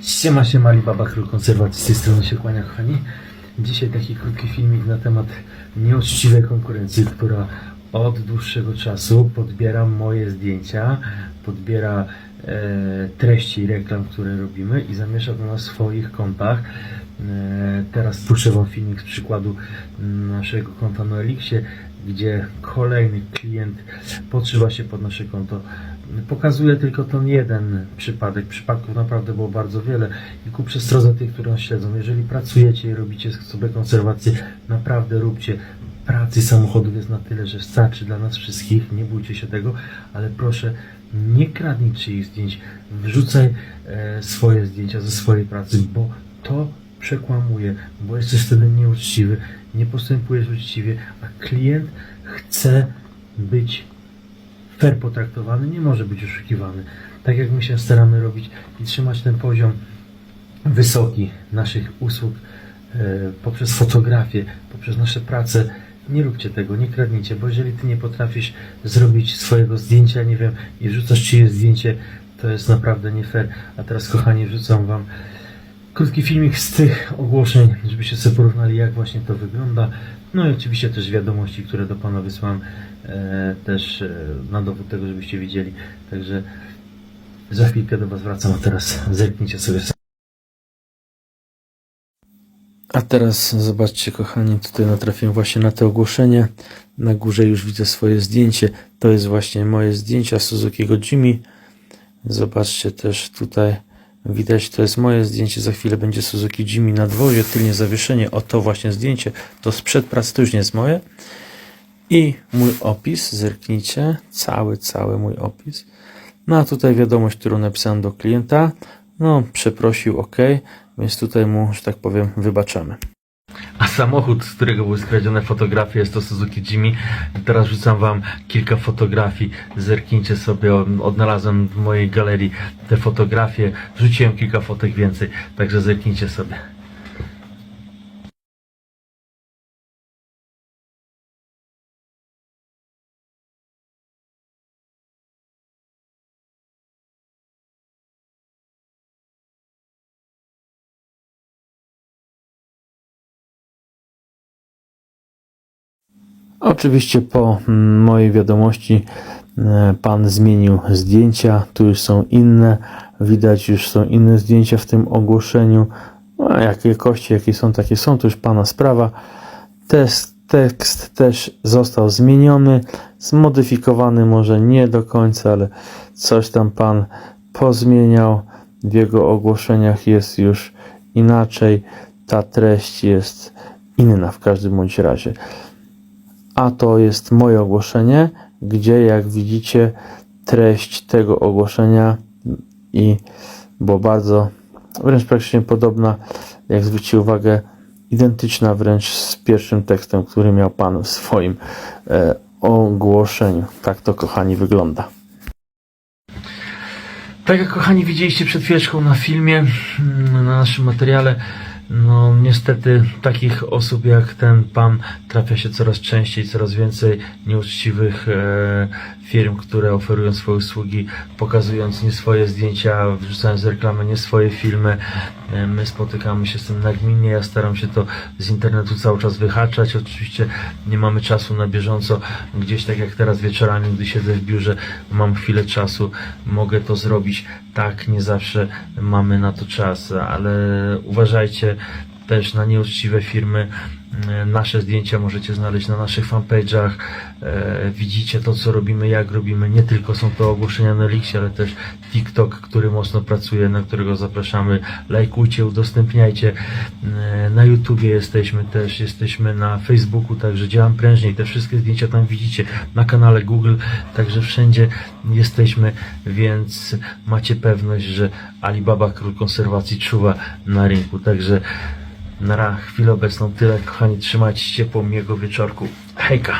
Siema, siema, Alibaba, król konserwacji, z tej strony się kłania, kochani. Dzisiaj taki krótki filmik na temat nieuczciwej konkurencji, która od dłuższego czasu podbiera moje zdjęcia, podbiera e, treści reklam, które robimy i zamiesza to na swoich kontach. E, teraz puszczę Wam filmik z przykładu naszego konta na Elixie, gdzie kolejny klient podszywa się pod nasze konto. Pokazuję tylko ten jeden przypadek. Przypadków naprawdę było bardzo wiele i ku przestrodze tych, które nas śledzą. Jeżeli pracujecie i robicie sobie konserwację, naprawdę róbcie. Pracy samochodów jest na tyle, że starczy dla nas wszystkich. Nie bójcie się tego, ale proszę nie kradnij czyich zdjęć. Wrzucaj e, swoje zdjęcia ze swojej pracy, bo to przekłamuje, bo jesteś wtedy nieuczciwy, nie postępujesz uczciwie, a klient chce być fair potraktowany, nie może być oszukiwany. Tak jak my się staramy robić i trzymać ten poziom wysoki naszych usług e, poprzez fotografię, poprzez nasze prace. Nie róbcie tego, nie kradnijcie, bo jeżeli ty nie potrafisz zrobić swojego zdjęcia, nie wiem, i wrzucasz czyjeś zdjęcie, to jest naprawdę nie fair. A teraz, kochani, wrzucam wam krótki filmik z tych ogłoszeń, żebyście sobie porównali, jak właśnie to wygląda. No i oczywiście też wiadomości, które do Pana wysłałem, e, też e, na dowód tego, żebyście widzieli. Także za chwilkę do Was wracam, a teraz zerknijcie sobie a teraz zobaczcie, kochani, tutaj natrafiłem właśnie na to ogłoszenie. Na górze już widzę swoje zdjęcie. To jest właśnie moje zdjęcia Suzuki'ego Jimmy. Zobaczcie też tutaj, widać, to jest moje zdjęcie. Za chwilę będzie Suzuki Jimmy na dworze, tylnie zawieszenie. O to właśnie zdjęcie. To sprzed pracy, to już nie jest moje. I mój opis, zerknijcie, cały, cały mój opis. No a tutaj wiadomość, którą napisałem do klienta. No, przeprosił, ok, więc tutaj mu, że tak powiem, wybaczamy. A samochód, z którego były skradzione fotografie, jest to Suzuki Jimmy. Teraz rzucam Wam kilka fotografii. Zerknijcie sobie, odnalazłem w mojej galerii te fotografie. Wrzuciłem kilka fotek więcej, także zerknijcie sobie. Oczywiście po mojej wiadomości e, pan zmienił zdjęcia. Tu już są inne. Widać już są inne zdjęcia w tym ogłoszeniu. No, a jakie kości, jakie są, takie są. To już pana sprawa. Test, tekst też został zmieniony. Zmodyfikowany może nie do końca, ale coś tam pan pozmieniał. W jego ogłoszeniach jest już inaczej. Ta treść jest inna w każdym bądź razie a to jest moje ogłoszenie, gdzie jak widzicie treść tego ogłoszenia i była bardzo wręcz praktycznie podobna, jak zwróćcie uwagę, identyczna wręcz z pierwszym tekstem, który miał Pan w swoim e, ogłoszeniu. Tak to, kochani, wygląda. Tak jak kochani widzieliście przed chwileczką na filmie, mm, na naszym materiale, no niestety takich osób jak ten pan trafia się coraz częściej, coraz więcej nieuczciwych e, firm, które oferują swoje usługi, pokazując nie swoje zdjęcia, wrzucając reklamy, nie swoje filmy. E, my spotykamy się z tym nagminnie, ja staram się to z internetu cały czas wyhaczać. Oczywiście nie mamy czasu na bieżąco, gdzieś tak jak teraz wieczorami, gdy siedzę w biurze, mam chwilę czasu, mogę to zrobić. Tak, nie zawsze mamy na to czas, ale uważajcie też na nieuczciwe firmy. E, Nasze zdjęcia możecie znaleźć na naszych fanpage'ach. E, Widzicie to, co robimy, jak robimy. Nie tylko są to ogłoszenia na Elixie, ale też TikTok, który mocno pracuje, na którego zapraszamy. Lajkujcie, udostępniajcie. E, Na YouTubie jesteśmy też, jesteśmy na Facebooku, także działam prężniej. Te wszystkie zdjęcia tam widzicie. Na kanale Google, także wszędzie jesteśmy, więc macie pewność, że Alibaba Król Konserwacji czuwa na rynku. Także na chwilę obecną tyle, kochani, trzymajcie się ciepło, miłego wieczorku. Hejka!